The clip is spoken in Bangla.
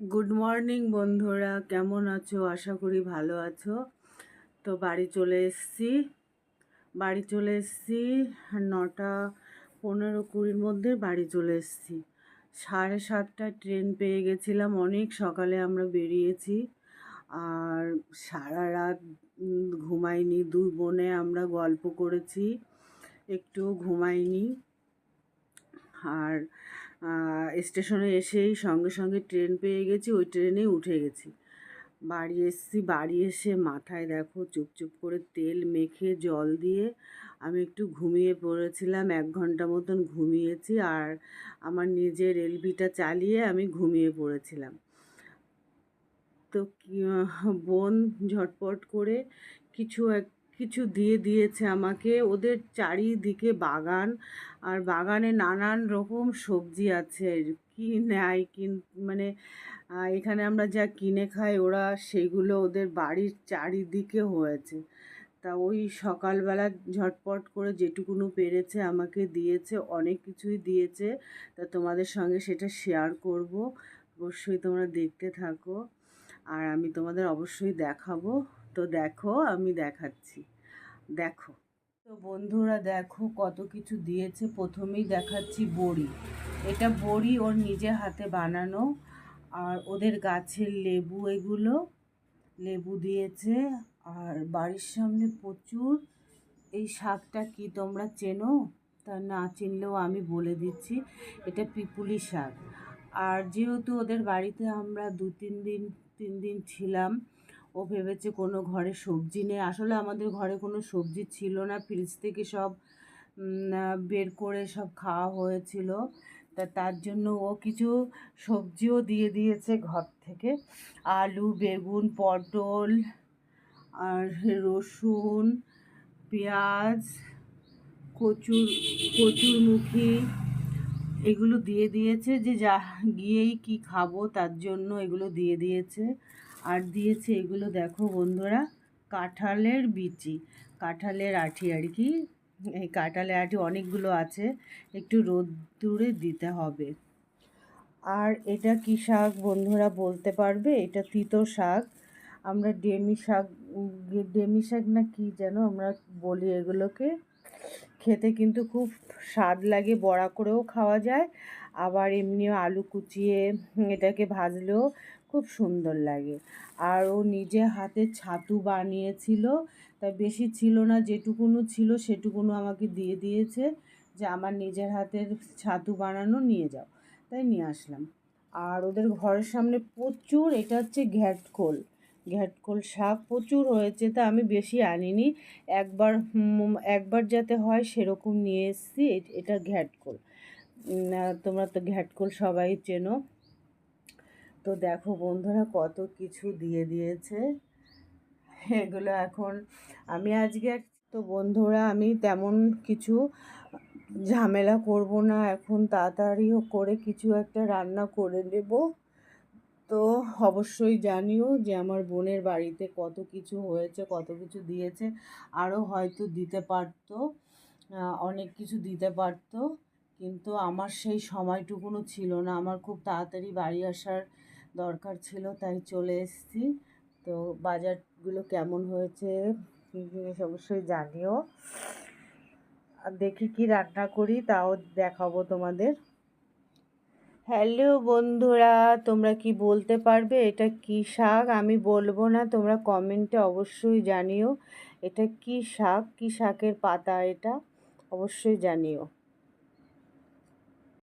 গুড মর্নিং বন্ধুরা। কেমন আছো? আশা করি ভালো আছো। তো বাড়ি চলে এসেছি। বাড়ি চলে এসেছি নটা পনেরো কুড়ির মধ্যে বাড়ি চলে এসেছি। সাড়ে সাতটা ট্রেন পেয়ে গেছিলাম অনেক সকালে আমরা বেরিয়েছি। আর সারা রাত ঘুমাইনি দুই বোনে আমরা গল্প করেছি। একটুও ঘুমাইনি। আর স্টেশনে এসেই সঙ্গে সঙ্গে ট্রেন পেয়ে গেছি, ওই ট্রেনেই উঠে গেছি। বাড়ি এসেছি, বাড়ি এসে মাথায় দেখো চুপচুপ করে তেল মেখে জল দিয়ে আমি একটু ঘুমিয়ে পড়েছিলাম, এক ঘণ্টা মতন ঘুমিয়েছি আর আমার নিজের এলবিটা চালিয়ে আমি ঘুমিয়ে পড়েছিলাম। তো বোন ঝটপট করে কিছু এক কিছু দিয়ে দিয়েছে আমাকে। ওদের চারিদিকে বাগান আর বাগানে নানান রকম সবজি আছে। কি নেয় কিন মানে এখানে আমরা যা কিনে খাই ওরা সেগুলো ওদের বাড়ির চারিদিকে হয়েছে। তা ওই সকালবেলা ঝটপট করে যেটুকুনো পেরেছে আমাকে দিয়েছে, অনেক কিছুই দিয়েছে। তা তোমাদের সঙ্গে সেটা শেয়ার করব। অবশ্যই তোমরা দেখতে থাকো। আর আমি তোমাদের অবশ্যই দেখাবো। তো দেখো, আমি দেখাচ্ছি। দেখো। তো বন্ধুরা দেখো কত কিছু দিয়েছে। প্রথমেই দেখাচ্ছি বড়ি। এটা বড়ি ওর নিজে হাতে বানানো। আর ওদের গাছের লেবু এগুলো, লেবু দিয়েছে। আর বাড়ির সামনে প্রচুর এই শাকটা কি তোমরা চেনো? তা না চিনলেও আমি বলে দিচ্ছি, এটা পিপুলি শাক। আর যেহেতু ওদের বাড়িতে আমরা দু তিন দিন তিন দিন ছিলাম ও ভেবেছে কোনো ঘরে সবজি নেই। আসলে আমাদের ঘরে কোনো সবজি ছিল না। ফ্রিজ থেকে সব বের করে সব খাওয়া হয়েছিল। তা তার জন্য ও কিছু সবজিও দিয়ে দিয়েছে ঘর থেকে। আলু, বেগুন, পটল, আর রসুন, পেঁয়াজ, কচুর, কচুরমুখী এগুলো দিয়ে দিয়েছে যে যা, গিয়েই কি খাব তার জন্য এগুলো দিয়ে দিয়েছে। আর দিয়েছে এগুলো দেখো বন্ধুরা, কাঁঠালের বিচি, কাঁঠালের আঠি আর কি। এই কাঁঠালের আঠি অনেকগুলো আছে, একটু রোদ্দুরে দিতে হবে। আর এটা কি শাক বন্ধুরা বলতে পারবে? এটা তিতো শাক। আমরা ডেমি শাক ডেমি শাক না কি যেন আমরা বলি এগুলোকে? খেতে কিন্তু খুব স্বাদ লাগে, বড়া করেও খাওয়া যায়। আবার এমনিও আলু কুচিয়ে এটাকে ভাজলেও খুব সুন্দর লাগে। আর ও নিজে হাতে ছাতু বানিয়েছিল, তা বেশি ছিল না, যেটুকুনো ছিল সেটুকুনো আমাকে দিয়ে দিয়েছে যে আমার নিজের হাতের ছাতু বানানো নিয়ে যাও। তাই নিয়ে আসলাম। আর ওদের ঘরের সামনে প্রচুর, এটা হচ্ছে ঘ্যাটকোল ঘ্যাটকোল শাক প্রচুর হয়েছে, তা আমি বেশি আনিনি। একবার একবার যাতে হয় সেরকম নিয়ে এসেছি এটা ঘ্যাটকোল তোমরা তো ঘ্যাটকোল সবাই চেনো। তো দেখো বন্ধুরা কত কিছু দিয়ে দিয়েছে। এগুলো এখন আমি আজকে তো বন্ধুরা আমি তেমন কিছু ঝামেলা করব না, এখন তাড়াতাড়িও করে কিছু একটা রান্না করে নেব। তো অবশ্যই জানিও যে আমার বোনের বাড়িতে কত কিছু হয়েছে, কত কিছু দিয়েছে। আরও হয়তো দিতে পারতো অনেক কিছু দিতে পারতো, কিন্তু আমার সেই সময়টুকুনও ছিল না। আমার খুব তাড়াতাড়ি বাড়ি আসার দরকার ছিল, তাই চলে এসেছি। তো বাজারগুলো কেমন হয়েছে জিনিস অবশ্যই জানিও। দেখি কি রান্না করি, তাও দেখাবো তোমাদের। হ্যালো বন্ধুরা, তোমরা কি বলতে পারবে? এটা কি শাক? আমি বলব না, তোমরা কমেন্টে অবশ্যই জানিও। এটা কি শাক? কি শাকের পাতা এটা? অবশ্যই জানিও।